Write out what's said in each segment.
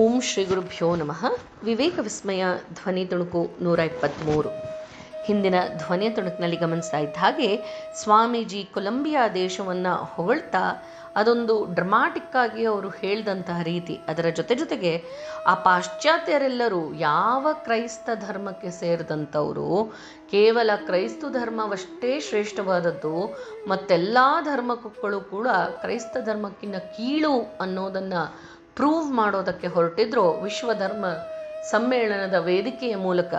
ಓಂ ಶ್ರೀ ಗುರುಭ್ಯೋ ನಮಃ. ವಿವೇಕ ವಿಸ್ಮಯ, ಧ್ವನಿ ತುಣುಕು ನೂರ ಇಪ್ಪತ್ತ್ಮೂರು ಹಿಂದಿನ ಧ್ವನಿಯ ತುಣುಕಿನಲ್ಲಿ ಗಮನಿಸ್ತಾ ಇದ್ದ ಹಾಗೆ ಸ್ವಾಮೀಜಿ ಕೊಲಂಬಿಯಾ ದೇಶವನ್ನು ಹೊಗಳ್ತಾ ಅದೊಂದು ಡ್ರಮಾಟಿಕ್ ಆಗಿ ಅವರು ಹೇಳಿದಂತಹ ರೀತಿ. ಅದರ ಜೊತೆ ಜೊತೆಗೆ ಆ ಪಾಶ್ಚಾತ್ಯರೆಲ್ಲರೂ ಯಾವ ಕ್ರೈಸ್ತ ಧರ್ಮಕ್ಕೆ ಸೇರಿದಂಥವರು, ಕೇವಲ ಕ್ರೈಸ್ತ ಧರ್ಮವಷ್ಟೇ ಶ್ರೇಷ್ಠವಾದದ್ದು, ಮತ್ತೆಲ್ಲ ಧರ್ಮಗಳು ಕೂಡ ಕ್ರೈಸ್ತ ಧರ್ಮಕ್ಕಿಂತ ಕೀಳು ಅನ್ನೋದನ್ನು ಪ್ರೂವ್ ಮಾಡೋದಕ್ಕೆ ಹೊರಟಿದ್ರು ವಿಶ್ವಧರ್ಮ ಸಮ್ಮೇಳನದ ವೇದಿಕೆಯ ಮೂಲಕ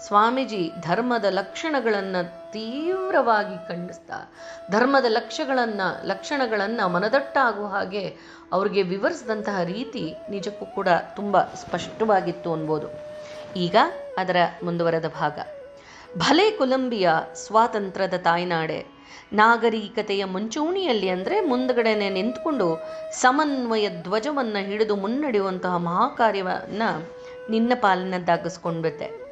ಸ್ವಾಮೀಜಿ ಧರ್ಮದ ಲಕ್ಷಣಗಳನ್ನು ತೀವ್ರವಾಗಿ ಖಂಡಿಸ್ತಾ, ಧರ್ಮದ ಲಕ್ಷಗಳನ್ನು, ಲಕ್ಷಣಗಳನ್ನು ಮನದಟ್ಟಾಗುವ ಹಾಗೆ ಅವರಿಗೆ ವಿವರಿಸಿದಂತಹ ರೀತಿ ನಿಜಕ್ಕೂ ಕೂಡ ತುಂಬ ಸ್ಪಷ್ಟವಾಗಿತ್ತು ಅನ್ಬೋದು. ಈಗ ಅದರ ಮುಂದುವರೆದ ಭಾಗ. ಭಲೆ ಕೊಲಂಬಿಯಾ ಸ್ವಾತಂತ್ರ್ಯದ ತಾಯ್ನಾಡೆ ನಾಗರಿಕತೆಯ ಮುಂಚೂಣಿಯಲ್ಲಿ ಅಂದರೆ ಮುಂದಗಡೆನೆ ನಿಂತ್ಕೊಂಡು ಸಮನ್ವಯ ಧ್ವಜವನ್ನು ಹಿಡಿದು ಮುನ್ನಡೆಯುವಂತಹ ಮಹಾಕಾರ್ಯವನ್ನು ನಿನ್ನ ಪಾಲಿನದ್ದಾಗಿಸ್ಕೊಂಡ್ಬಿಟ್ಟೆ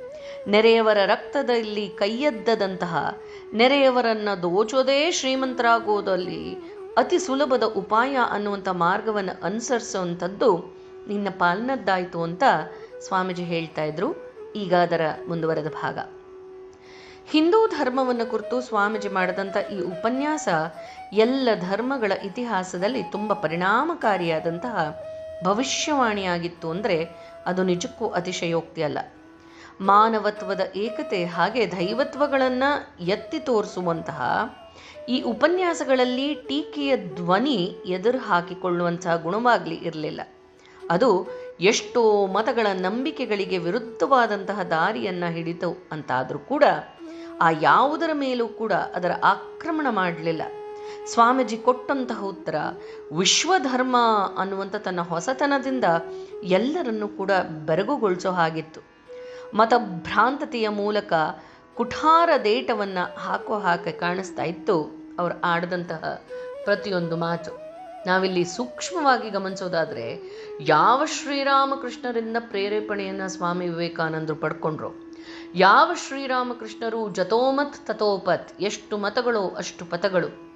ನೆರೆಯವರ ರಕ್ತದಲ್ಲಿ ಕೈಯದ್ದದಂತಹ, ನೆರೆಯವರನ್ನು ದೋಚೋದೇ ಶ್ರೀಮಂತರಾಗೋದಲ್ಲಿ ಅತಿ ಸುಲಭದ ಉಪಾಯ ಅನ್ನುವಂಥ ಮಾರ್ಗವನ್ನು ಅನುಸರಿಸುವಂಥದ್ದು ನಿನ್ನ ಪಾಲನದ್ದಾಯಿತು ಅಂತ ಸ್ವಾಮೀಜಿ ಹೇಳ್ತಾ ಇದ್ರು. ಈಗ ಅದರ ಮುಂದುವರೆದ ಭಾಗ. ಹಿಂದೂ ಧರ್ಮವನ್ನು ಕುರಿತು ಸ್ವಾಮೀಜಿ ಮಾಡಿದಂಥ ಈ ಉಪನ್ಯಾಸ ಎಲ್ಲ ಧರ್ಮಗಳ ಇತಿಹಾಸದಲ್ಲಿ ತುಂಬ ಪರಿಣಾಮಕಾರಿಯಾದಂತಹ ಭವಿಷ್ಯವಾಣಿಯಾಗಿತ್ತು ಅಂದರೆ ಅದು ನಿಜಕ್ಕೂ ಅತಿಶಯೋಕ್ತಿ ಅಲ್ಲ. ಮಾನವತ್ವದ ಏಕತೆ ಹಾಗೆ ದೈವತ್ವಗಳನ್ನು ಎತ್ತಿ ತೋರಿಸುವಂತಹ ಈ ಉಪನ್ಯಾಸಗಳಲ್ಲಿ ಟೀಕೆಯ ಧ್ವನಿ ಎದುರು ಹಾಕಿಕೊಳ್ಳುವಂತಹ ಗುಣವಾಗಲಿ ಇರಲಿಲ್ಲ. ಅದು ಎಷ್ಟೋ ಮತಗಳ ನಂಬಿಕೆಗಳಿಗೆ ವಿರುದ್ಧವಾದಂತಹ ದಾರಿಯನ್ನು ಹಿಡಿತು ಅಂತಾದರೂ ಕೂಡ ಆ ಯಾವುದರ ಮೇಲೂ ಕೂಡ ಅದರ ಆಕ್ರಮಣ ಮಾಡಲಿಲ್ಲ. ಸ್ವಾಮೀಜಿ ಕೊಟ್ಟಂತಹ ಉತ್ತರ, ವಿಶ್ವಧರ್ಮ ಅನ್ನುವಂಥ ತನ್ನ ಹೊಸತನದಿಂದ ಎಲ್ಲರನ್ನೂ ಕೂಡ ಬೆರಗುಗೊಳಿಸೋ ಹಾಗಿತ್ತು. ಮತಭ್ರಾಂತತೆಯ ಮೂಲಕ ಕುಠಾರ ದೇಟವನ್ನು ಹಾಕೋ ಹಾಕಿ ಕಾಣಿಸ್ತಾ ಇತ್ತು ಅವರು ಆಡಿದಂತಹ ಪ್ರತಿಯೊಂದು ಮಾತು. ನಾವಿಲ್ಲಿ ಸೂಕ್ಷ್ಮವಾಗಿ ಗಮನಿಸೋದಾದರೆ ಯಾವ ಶ್ರೀರಾಮಕೃಷ್ಣರಿಂದ ಪ್ರೇರೇಪಣೆಯನ್ನು ಸ್ವಾಮಿ ವಿವೇಕಾನಂದರು ಪಡ್ಕೊಂಡ್ರು? ಯಾವ ಶ್ರೀರಾಮಕೃಷ್ಣರು ಜತೋಮತ್ ತಥೋಪತ್ ಎಷ್ಟು ಮತಗಳು ಅಷ್ಟು ಪಥಗಳು.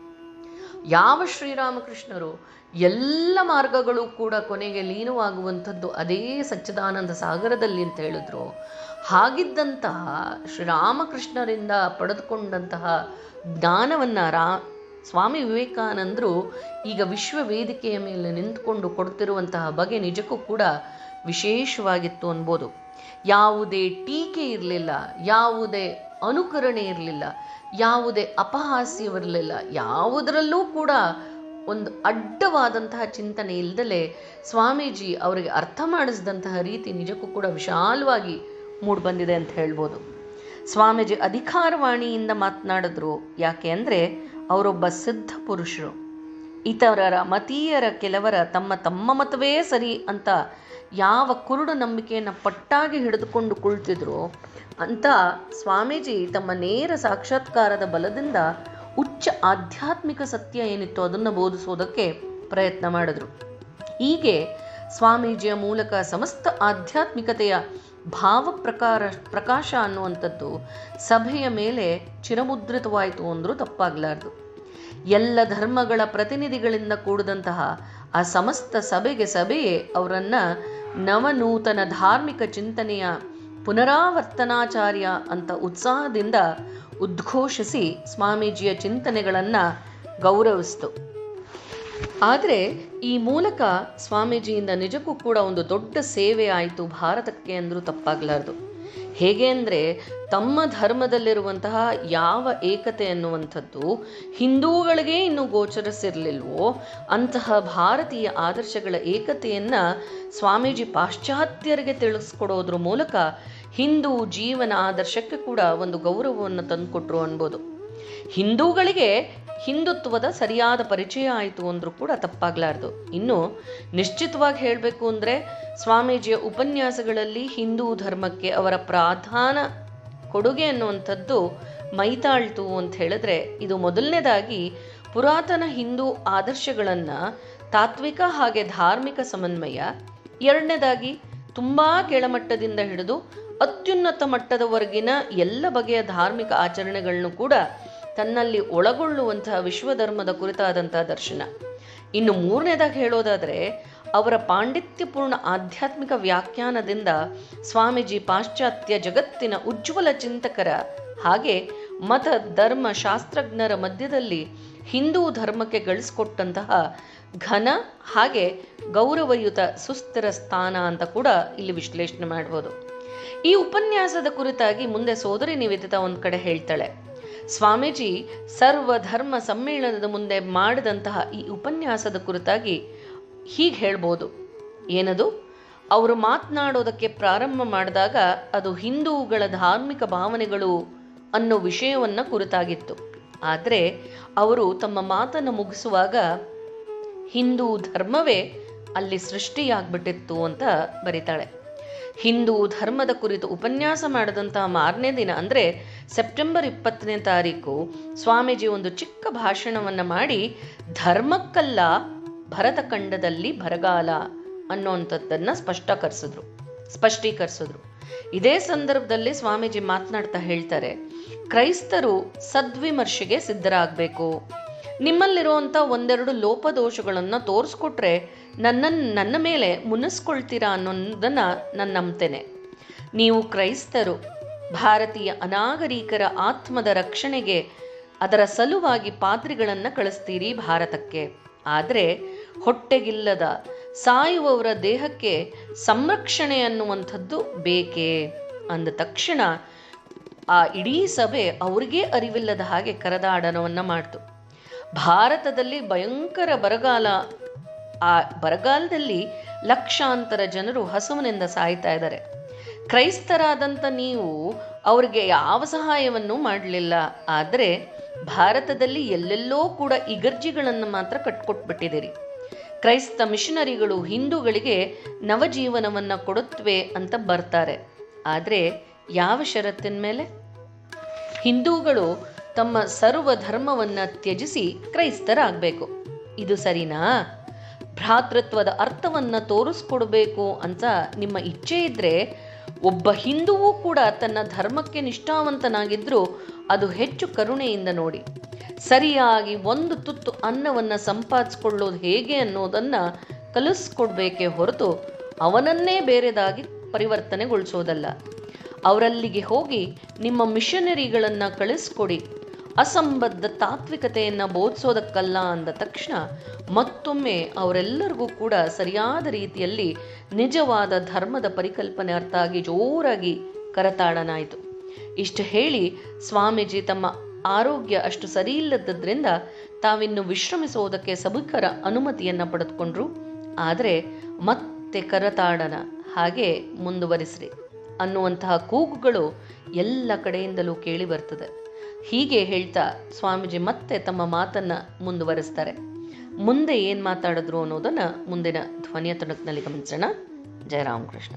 ಯಾವ ಶ್ರೀರಾಮಕೃಷ್ಣರು ಎಲ್ಲ ಮಾರ್ಗಗಳು ಕೂಡ ಕೊನೆಗೆ ಲೀನವಾಗುವಂಥದ್ದು ಅದೇ ಸಚ್ಚಿದಾನಂದ ಸಾಗರದಲ್ಲಿ ಅಂತ ಹೇಳಿದ್ರು. ಹಾಗಿದ್ದಂತಹ ಶ್ರೀರಾಮಕೃಷ್ಣರಿಂದ ಪಡೆದುಕೊಂಡಂತಹ ಜ್ಞಾನವನ್ನು ರಾ, ಸ್ವಾಮಿ ವಿವೇಕಾನಂದರು ಈಗ ವಿಶ್ವ ವೇದಿಕೆಯ ಮೇಲೆ ನಿಂತುಕೊಂಡು ಕೊಡ್ತಿರುವಂತಹ ಬಗೆ ನಿಜಕ್ಕೂ ಕೂಡ ವಿಶೇಷವಾಗಿತ್ತು ಅನ್ಬೋದು. ಯಾವುದೇ ಟೀಕೆ ಇರಲಿಲ್ಲ, ಯಾವುದೇ ಅನುಕರಣೆ ಇರಲಿಲ್ಲ, ಯಾವುದೇ ಅಪಹಾಸ್ಯವಿರಲಿಲ್ಲ ಯಾವುದರಲ್ಲೂ ಕೂಡ ಒಂದು ಅಡ್ಡವಾದಂತಹ ಚಿಂತನೆ ಇಲ್ಲದಲೇ ಸ್ವಾಮೀಜಿ ಅವರಿಗೆ ಅರ್ಥ ಮಾಡಿಸಿದಂತಹ ರೀತಿ ನಿಜಕ್ಕೂ ಕೂಡ ವಿಶಾಲವಾಗಿ ಮೂಡಿಬಂದಿದೆ ಅಂತ ಹೇಳ್ಬೋದು. ಸ್ವಾಮೀಜಿ ಅಧಿಕಾರವಾಣಿಯಿಂದ ಮಾತನಾಡಿದ್ರು ಯಾಕೆ ಅಂದರೆ ಅವರೊಬ್ಬ ಸಿದ್ಧ ಪುರುಷರು. ಇತರರ ಮತೀಯರ ಕೆಲವರ ತಮ್ಮ ತಮ್ಮ ಮತವೇ ಸರಿ ಅಂತ ಯಾವ ಕುರುಡು ನಂಬಿಕೆಯನ್ನು ಪಟ್ಟಾಗಿ ಹಿಡಿದುಕೊಂಡು ಕುಳಿತಿದ್ರು ಅಂತ ಸ್ವಾಮೀಜಿ ತಮ್ಮ ನೇರ ಸಾಕ್ಷಾತ್ಕಾರದ ಬಲದಿಂದ ಉಚ್ಚ ಆಧ್ಯಾತ್ಮಿಕ ಸತ್ಯ ಏನಿತ್ತು ಅದನ್ನು ಬೋಧಿಸೋದಕ್ಕೆ ಪ್ರಯತ್ನ ಮಾಡಿದ್ರು. ಹೀಗೆ ಸ್ವಾಮೀಜಿಯ ಮೂಲಕ ಸಮಸ್ತ ಆಧ್ಯಾತ್ಮಿಕತೆಯ ಭಾವ ಪ್ರಕಾರ ಪ್ರಕಾಶ ಅನ್ನುವಂಥದ್ದು ಸಭೆಯ ಮೇಲೆ ಚಿರಮುದ್ರಿತವಾಯಿತು ಅಂದರೂ ತಪ್ಪಾಗಲಾರ್ದು. ಎಲ್ಲ ಧರ್ಮಗಳ ಪ್ರತಿನಿಧಿಗಳಿಂದ ಕೂಡಿದಂತಹ ಆ ಸಮಸ್ತ ಸಭೆಗೆ ಸಭೆಯೇ ಅವರನ್ನು ನವನೂತನ ಧಾರ್ಮಿಕ ಚಿಂತನೆಯ ಪುನರಾವರ್ತನಾಚಾರ್ಯ ಅಂತ ಉತ್ಸಾಹದಿಂದ ಉದ್ಘೋಷಿಸಿ ಸ್ವಾಮೀಜಿಯ ಚಿಂತನೆಗಳನ್ನು ಗೌರವಿಸ್ತು. ಆದರೆ ಈ ಮೂಲಕ ಸ್ವಾಮೀಜಿಯಿಂದ ನಿಜಕ್ಕೂ ಕೂಡ ಒಂದು ದೊಡ್ಡ ಸೇವೆ ಆಯಿತು, ಭಾರತಕ್ಕೆ ಅಂದರೂ ತಪ್ಪಾಗಲಾರ್ದು. ಹೇಗೆ ಅಂದರೆ ತಮ್ಮ ಧರ್ಮದಲ್ಲಿರುವಂತಹ ಯಾವ ಏಕತೆ ಅನ್ನುವಂಥದ್ದು ಹಿಂದೂಗಳಿಗೆ ಇನ್ನು ಗೋಚರಿಸಿರಲಿಲ್ವೋ, ಅಂತಹ ಭಾರತೀಯ ಆದರ್ಶಗಳ ಏಕತೆಯನ್ನು ಸ್ವಾಮೀಜಿ ಪಾಶ್ಚಾತ್ಯರಿಗೆ ತಿಳಿಸ್ಕೊಡೋದ್ರ ಮೂಲಕ ಹಿಂದೂ ಜೀವನ ಆದರ್ಶಕ್ಕೆ ಕೂಡ ಒಂದು ಗೌರವವನ್ನು ತಂದುಕೊಟ್ರು ಅನ್ಬೋದು. ಹಿಂದೂಗಳಿಗೆ ಹಿಂದುತ್ವದ ಸರಿಯಾದ ಪರಿಚಯ ಆಯಿತು ಅಂದರೂ ಕೂಡ ತಪ್ಪಾಗಲಾರ್ದು. ಇನ್ನು ನಿಶ್ಚಿತವಾಗಿ ಹೇಳಬೇಕು ಅಂದರೆ ಸ್ವಾಮೀಜಿಯ ಉಪನ್ಯಾಸಗಳಲ್ಲಿ ಹಿಂದೂ ಧರ್ಮಕ್ಕೆ ಅವರ ಪ್ರಾಧಾನ ಕೊಡುಗೆ ಅನ್ನುವಂಥದ್ದು ಮೈತಾಳ್ತು ಅಂತ ಹೇಳಿದ್ರೆ ಇದು ಮೊದಲನೇದಾಗಿ ಪುರಾತನ ಹಿಂದೂ ಆದರ್ಶಗಳನ್ನು ತಾತ್ವಿಕ ಹಾಗೆ ಧಾರ್ಮಿಕ ಸಮನ್ವಯ, ಎರಡನೇದಾಗಿ ತುಂಬ ಕೆಳಮಟ್ಟದಿಂದ ಹಿಡಿದು ಅತ್ಯುನ್ನತ ಮಟ್ಟದವರೆಗಿನ ಎಲ್ಲ ಬಗೆಯ ಧಾರ್ಮಿಕ ಆಚರಣೆಗಳನ್ನು ಕೂಡ ತನ್ನಲ್ಲಿ ಒಳಗೊಳ್ಳುವಂತಹ ವಿಶ್ವಧರ್ಮದ ಕುರಿತಾದಂತಹ ದರ್ಶನ. ಇನ್ನು ಮೂರನೇದಾಗಿ ಹೇಳೋದಾದರೆ, ಅವರ ಪಾಂಡಿತ್ಯಪೂರ್ಣ ಆಧ್ಯಾತ್ಮಿಕ ವ್ಯಾಖ್ಯಾನದಿಂದ ಸ್ವಾಮೀಜಿ ಪಾಶ್ಚಾತ್ಯ ಜಗತ್ತಿನ ಉಜ್ವಲ ಚಿಂತಕರ ಹಾಗೆ ಮತ, ಧರ್ಮ, ಶಾಸ್ತ್ರಜ್ಞರ ಮಧ್ಯದಲ್ಲಿ ಹಿಂದೂ ಧರ್ಮಕ್ಕೆ ಗಳಿಸ್ಕೊಟ್ಟಂತಹ ಘನ ಹಾಗೆ ಗೌರವಯುತ ಸುಸ್ಥಿರ ಸ್ಥಾನ ಅಂತ ಕೂಡ ಇಲ್ಲಿ ವಿಶ್ಲೇಷಣೆ ಮಾಡ್ಬೋದು. ಈ ಉಪನ್ಯಾಸದ ಕುರಿತಾಗಿ ಮುಂದೆ ಸೋದರಿ ನಿವೇದಿತ ಒಂದು ಕಡೆ ಹೇಳ್ತಾಳೆ. ಸ್ವಾಮೀಜಿ ಸರ್ವಧರ್ಮ ಸಮ್ಮೇಳನದ ಮುಂದೆ ಮಾಡಿದಂತಹ ಈ ಉಪನ್ಯಾಸದ ಕುರಿತಾಗಿ ಹೀಗೆ ಹೇಳ್ಬೋದು. ಏನದು? ಅವರು ಮಾತನಾಡೋದಕ್ಕೆ ಪ್ರಾರಂಭ ಮಾಡಿದಾಗ ಅದು ಹಿಂದೂಗಳ ಧಾರ್ಮಿಕ ಭಾವನೆಗಳು ಅನ್ನೋ ವಿಷಯವನ್ನು ಕುರಿತಾಗಿತ್ತು. ಆದರೆ ಅವರು ತಮ್ಮ ಮಾತನ್ನು ಮುಗಿಸುವಾಗ ಹಿಂದೂ ಧರ್ಮವೇ ಅಲ್ಲಿ ಸೃಷ್ಟಿಯಾಗ್ಬಿಟ್ಟಿತ್ತು ಅಂತ ಬರೀತಾಳೆ. ಹಿಂದೂ ಧರ್ಮದ ಕುರಿತು ಉಪನ್ಯಾಸ ಮಾಡಿದಂತಹ ಮಾರನೇ ದಿನ ಅಂದರೆ ಸೆಪ್ಟೆಂಬರ್ ಇಪ್ಪತ್ತನೇ ತಾರೀಕು. ಸ್ವಾಮೀಜಿ ಒಂದು ಚಿಕ್ಕ ಭಾಷಣವನ್ನು ಮಾಡಿ, ಧರ್ಮಕ್ಕಲ್ಲ ಭರತಖಂಡದಲ್ಲಿ ಬರಗಾಲ ಅನ್ನೋಂಥದ್ದನ್ನು ಸ್ಪಷ್ಟಕರಿಸಿದ್ರು, ಸ್ಪಷ್ಟೀಕರಿಸಿದ್ರು. ಇದೇ ಸಂದರ್ಭದಲ್ಲಿ ಸ್ವಾಮೀಜಿ ಮಾತನಾಡ್ತಾ ಹೇಳ್ತಾರೆ, ಕ್ರೈಸ್ತರು ಸದ್ವಿಮರ್ಶೆಗೆ ಸಿದ್ಧರಾಗಬೇಕು. ನಿಮ್ಮಲ್ಲಿರುವಂಥ ಒಂದೆರಡು ಲೋಪದೋಷಗಳನ್ನು ತೋರಿಸ್ಕೊಟ್ರೆ ನನ್ನನ್ನು ನನ್ನ ಮೇಲೆ ಮುನಿಸ್ಕೊಳ್ತೀರಾ ಅನ್ನೋದನ್ನು ನಾನು ನಂಬ್ತೇನೆ. ನೀವು ಕ್ರೈಸ್ತರು, ಭಾರತೀಯ ಅನಾಗರಿಕರ ಆತ್ಮದ ರಕ್ಷಣೆಗೆ ಅದರ ಸಲುವಾಗಿ ಪಾತ್ರಿಗಳನ್ನು ಕಳಿಸ್ತೀರಿ ಭಾರತಕ್ಕೆ. ಆದರೆ ಹೊಟ್ಟೆಗಿಲ್ಲದ ಸಾಯುವವರ ದೇಹಕ್ಕೆ ಸಂರಕ್ಷಣೆ ಅನ್ನುವಂಥದ್ದು ಬೇಕೇ? ಅಂದ ತಕ್ಷಣ ಆ ಇಡೀ ಸಭೆ ಅವ್ರಿಗೇ ಅರಿವಿಲ್ಲದ ಹಾಗೆ ಕರದಾಡನವನ್ನು ಮಾಡ್ತು. ಭಾರತದಲ್ಲಿ ಭಯಂಕರ ಬರಗಾಲ ಆ ಬರಗಾಲದಲ್ಲಿ ಲಕ್ಷಾಂತರ ಜನರು ಹಸುವಿನಿಂದ ಸಾಯ್ತಾ ಇದ್ದಾರೆ. ಕ್ರೈಸ್ತರಾದಂಥ ನೀವು ಅವರಿಗೆ ಯಾವ ಸಹಾಯವನ್ನು ಮಾಡಲಿಲ್ಲ. ಆದರೆ ಭಾರತದಲ್ಲಿ ಎಲ್ಲೆಲ್ಲೋ ಕೂಡ ಇಗರ್ಜಿಗಳನ್ನು ಮಾತ್ರ ಕಟ್ಕೊಟ್ಬಿಟ್ಟಿದ್ದೀರಿ. ಕ್ರೈಸ್ತ ಮಿಷನರಿಗಳು ಹಿಂದೂಗಳಿಗೆ ನವಜೀವನವನ್ನು ಕೊಡುತ್ತವೆ ಅಂತ ಬರ್ತಾರೆ. ಆದರೆ ಯಾವ ಷರತ್ತಿನ ಮೇಲೆ? ಹಿಂದೂಗಳು ತಮ್ಮ ಸರ್ವ ಧರ್ಮವನ್ನು ತ್ಯಜಿಸಿ ಕ್ರೈಸ್ತರಾಗಬೇಕು. ಇದು ಸರಿನಾ? ಭ್ರಾತೃತ್ವದ ಅರ್ಥವನ್ನು ತೋರಿಸ್ಕೊಡ್ಬೇಕು ಅಂತ ನಿಮ್ಮ ಇಚ್ಛೆ ಇದ್ದರೆ ಒಬ್ಬ ಹಿಂದುವೂ ಕೂಡ ತನ್ನ ಧರ್ಮಕ್ಕೆ ನಿಷ್ಠಾವಂತನಾಗಿದ್ದರೂ ಅದು ಹೆಚ್ಚು ಕರುಣೆಯಿಂದ ನೋಡಿ. ಸರಿಯಾಗಿ ಒಂದು ತುತ್ತು ಅನ್ನವನ್ನು ಸಂಪಾದಿಸ್ಕೊಳ್ಳೋದು ಹೇಗೆ ಅನ್ನೋದನ್ನು ಕಲಿಸ್ಕೊಡ್ಬೇಕೇ ಹೊರತು ಅವನನ್ನೇ ಬೇರೆದಾಗಿ ಪರಿವರ್ತನೆಗೊಳಿಸೋದಲ್ಲ. ಅವರಲ್ಲಿಗೆ ಹೋಗಿ ನಿಮ್ಮ ಮಿಷನರಿಗಳನ್ನು ಕಳಿಸ್ಕೊಡಿ. ಅಸಂಬದ್ಧ ತಾತ್ವಿಕತೆಯನ್ನು ಬೋಧಿಸೋದಕ್ಕಲ್ಲ ಅಂದ ತಕ್ಷಣ ಮತ್ತೊಮ್ಮೆ ಅವರೆಲ್ಲರಿಗೂ ಕೂಡ ಸರಿಯಾದ ರೀತಿಯಲ್ಲಿ ನಿಜವಾದ ಧರ್ಮದ ಪರಿಕಲ್ಪನೆ ಅರ್ಥ ಆಗಿ ಜೋರಾಗಿ ಕರತಾಡನಾಯಿತು. ಇಷ್ಟು ಹೇಳಿ ಸ್ವಾಮೀಜಿ ತಮ್ಮ ಆರೋಗ್ಯ ಅಷ್ಟು ಸರಿಯಿಲ್ಲದ್ದರಿಂದ ತಾವಿನ್ನು ವಿಶ್ರಮಿಸುವುದಕ್ಕೆ ಸಭಿಕರ ಅನುಮತಿಯನ್ನು ಪಡೆದುಕೊಂಡ್ರು. ಆದರೆ ಮತ್ತೆ ಕರತಾಡನ, ಹಾಗೆ ಮುಂದುವರಿಸ್ರಿ ಅನ್ನುವಂತಹ ಕೂಗುಗಳು ಎಲ್ಲ ಕಡೆಯಿಂದಲೂ ಕೇಳಿ ಬರ್ತದೆ. ಹೀಗೆ ಹೇಳ್ತಾ ಸ್ವಾಮೀಜಿ ಮತ್ತೆ ತಮ್ಮ ಮಾತನ್ನ ಮುಂದುವರೆಸ್ತಾರೆ. ಮುಂದೆ ಏನು ಮಾತಾಡಿದ್ರು ಅನ್ನೋದನ್ನ ಮುಂದಿನ ಧ್ವನಿಯ ತಣಕ್ನಲ್ಲಿ ಗಮನಿಸೋಣ. ಜಯರಾಮ್ ರಾಮಕೃಷ್ಣ